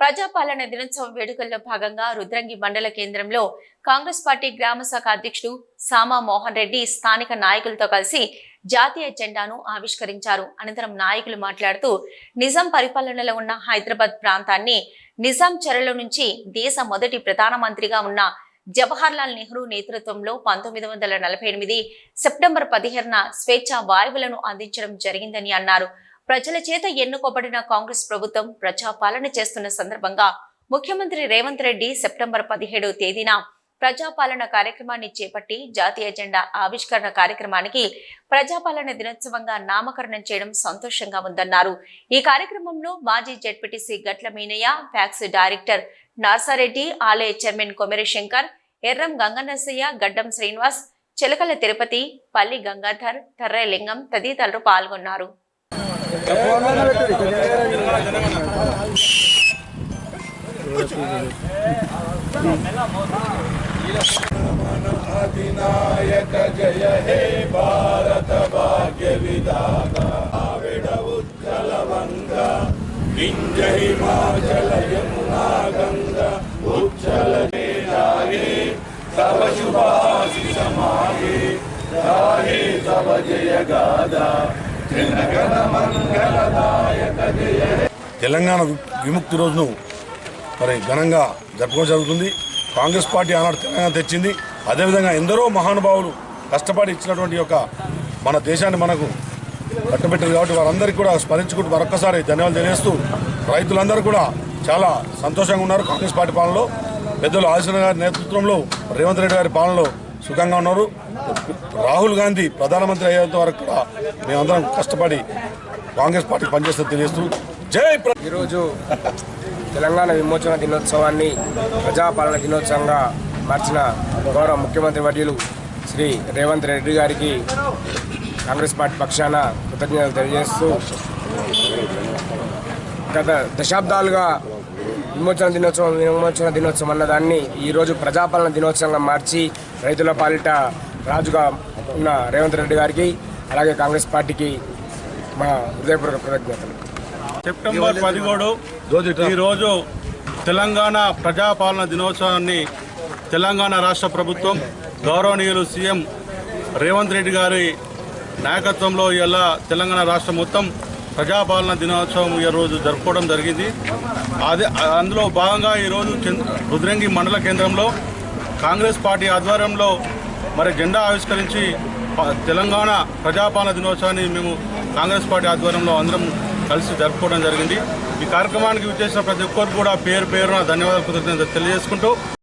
ప్రజాపాలన దినోత్సవం వేడుకల్లో భాగంగా రుద్రంగి మండల కేంద్రంలో కాంగ్రెస్ పార్టీ గ్రామ శాఖ అధ్యక్షుడు సామా మోహన్ రెడ్డి స్థానిక నాయకులతో కలిసి జాతీయ జెండాను ఆవిష్కరించారు. అనంతరం నాయకులు మాట్లాడుతూ నిజాం పరిపాలనలో ఉన్న హైదరాబాద్ ప్రాంతాన్ని నిజాం చెరలో నుంచి దేశ మొదటి ప్రధానమంత్రిగా ఉన్న జవహర్లాల్ నెహ్రూ నేతృత్వంలో పంతొమ్మిది వందల నలభై ఎనిమిది సెప్టెంబర్ పదిహేనున స్వేచ్ఛ వాయువులను అందించడం జరిగిందని అన్నారు. ప్రజల చేత ఎన్నుకోబడిన కాంగ్రెస్ ప్రభుత్వం ప్రజాపాలన చేస్తున్న సందర్భంగా ముఖ్యమంత్రి రేవంత్ రెడ్డి సెప్టెంబర్ పదిహేడవ తేదీన ప్రజాపాలన కార్యక్రమాన్ని చేపట్టి జాతీయ జెండా ఆవిష్కరణ కార్యక్రమానికి ప్రజాపాలన దినోత్సవంగా నామకరణం చేయడం సంతోషంగా ఉందన్నారు. ఈ కార్యక్రమంలో మాజీ జడ్పీటీసీ గట్ల మీనయ్య ఫ్యాక్స్ డైరెక్టర్ నార్సారెడ్డి ఆలయ చైర్మన్ కొమెరి శంకర్ ఎర్రం గంగనరసయ్య గడ్డం శ్రీనివాస్ చిలకల తిరుపతి పల్లి గంగాధర్ తర్రలింగం తదితరులు పాల్గొన్నారు. అధినాయక జయ హే భారత భాగ్య విధాత ఆవిడ ఉజ్జల వంగ వింజ హిమాచల యమునా గంగ ఉజ్జల జాగే తవ శుభాశిష మాగే గాహే తవ జయ గాదా జనగణ మంగళదాయక తెలంగాణ విముక్తి రోజును మరి ఘనంగా జరుపుకోవడం జరుగుతుంది. కాంగ్రెస్ పార్టీ ఆనాడు తెలంగాణ తెచ్చింది. అదేవిధంగా ఎందరో మహానుభావులు కష్టపడి ఇచ్చినటువంటి యొక్క మన దేశాన్ని మనకు కట్టబెట్టారు కాబట్టి వారందరికీ కూడా స్మరించుకుంటూ మరొకసారి ధన్యవాదాలు తెలియజేస్తూ రైతులందరూ కూడా చాలా సంతోషంగా ఉన్నారు కాంగ్రెస్ పార్టీ పాలనలో. పెద్దలు ఆదిశన గారి నేతృత్వంలో రేవంత్ రెడ్డి గారి పాలనలో సుఖంగా ఉన్నారు. రాహుల్ గాంధీ ప్రధానమంత్రి అయ్యేంత వరకు కూడా మేమందరం కష్టపడి కాంగ్రెస్ పార్టీ పనిచేస్తే తెలియజేస్తూ జై ఈరోజు తెలంగాణ విమోచన దినోత్సవాన్ని ప్రజాపాలన దినోత్సవంగా మార్చిన గౌరవ ముఖ్యమంత్రి వర్యులు శ్రీ రేవంత్ రెడ్డి గారికి కాంగ్రెస్ పార్టీ పక్షాన కృతజ్ఞతలు తెలియజేస్తూ గత దశాబ్దాలుగా విమోచన దినోత్సవం విమోచన దినోత్సవం అన్న దాన్ని ఈరోజు ప్రజాపాలన దినోత్సవంగా మార్చి రైతుల పాలిట రాజుగా ఉన్న రేవంత్ రెడ్డి గారికి అలాగే కాంగ్రెస్ పార్టీకి మా హృదయపూర్వక కృతజ్ఞతలు. సెప్టెంబర్ పదిహేడు ఈరోజు తెలంగాణ ప్రజాపాలన దినోత్సవాన్ని తెలంగాణ రాష్ట్ర ప్రభుత్వం గౌరవనీయులు సీఎం రేవంత్ రెడ్డి గారి నాయకత్వంలో ఇలా తెలంగాణ రాష్ట్రం మొత్తం ప్రజాపాలన దినోత్సవం ఈ రోజు జరుపుకోవడం జరిగింది. అదే అందులో భాగంగా ఈరోజు రుద్రంగి మండల కేంద్రంలో కాంగ్రెస్ పార్టీ ఆధ్వర్యంలో మరి జెండా ఆవిష్కరించి తెలంగాణ ప్రజాపాలన దినోత్సవాన్ని మేము కాంగ్రెస్ పార్టీ ఆధ్వర్యంలో అందరం కలిసి జరుపుకోవడం జరిగింది. ఈ కార్యక్రమానికి విచ్చేసిన ప్రతి ఒక్కరు కూడా పేరు పేరున ధన్యవాదాలు కృతజ్ఞత తెలియజేసుకుంటూ